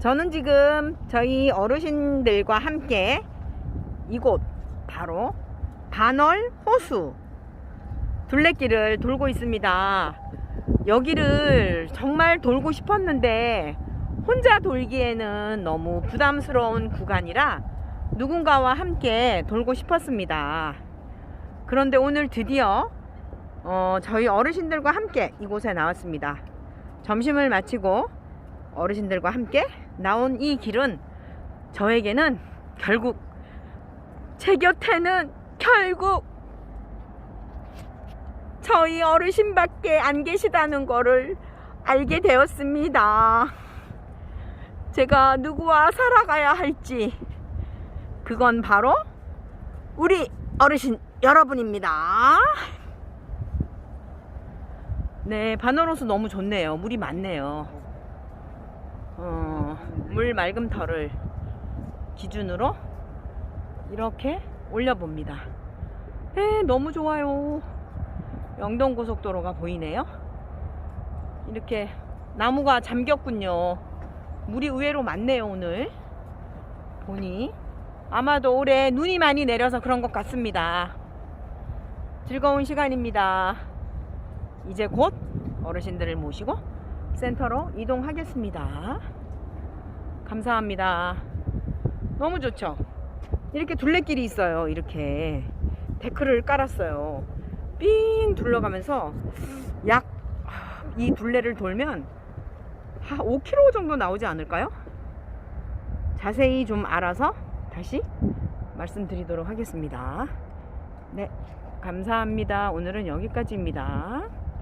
저는 지금 저희 어르신들과 함께 이곳 바로 반월 호수 둘레길을 돌고 있습니다. 여기를 정말 돌고 싶었는데 혼자 돌기에는 너무 부담스러운 구간이라 누군가와 함께 돌고 싶었습니다. 그런데 오늘 드디어 어, 저희 어르신들과 함께 이곳에 나왔습니다. 점심을 마치고 어르신들과 함께 나온 이 길은 저에게는 결국 제 곁에는 결국 저희 어르신밖에 안 계시다는 거를 알게 되었습니다. 제가 누구와 살아가야 할지 그건 바로 우리 어르신 여러분입니다. 네, 바너로스 너무 좋네요. 물이 많네요. 어, 물 맑음 털을 기준으로 이렇게 올려봅니다. 에, 너무 좋아요. 영동 고속도로가 보이네요. 이렇게 나무가 잠겼군요. 물이 의외로 많네요, 오늘. 보니 아마도 올해 눈이 많이 내려서 그런 것 같습니다. 즐거운 시간입니다. 이제 곧 어르신들을 모시고 센터로 이동하겠습니다. 감사합니다. 너무 좋죠? 이렇게 둘레길이 있어요. 이렇게 데크를 깔았어요. 삥 둘러가면서 약 이 둘레를 돌면 한 5km 정도 나오지 않을까요? 자세히 좀 알아서 다시 말씀드리도록 하겠습니다. 네, 감사합니다. 오늘은 여기까지입니다.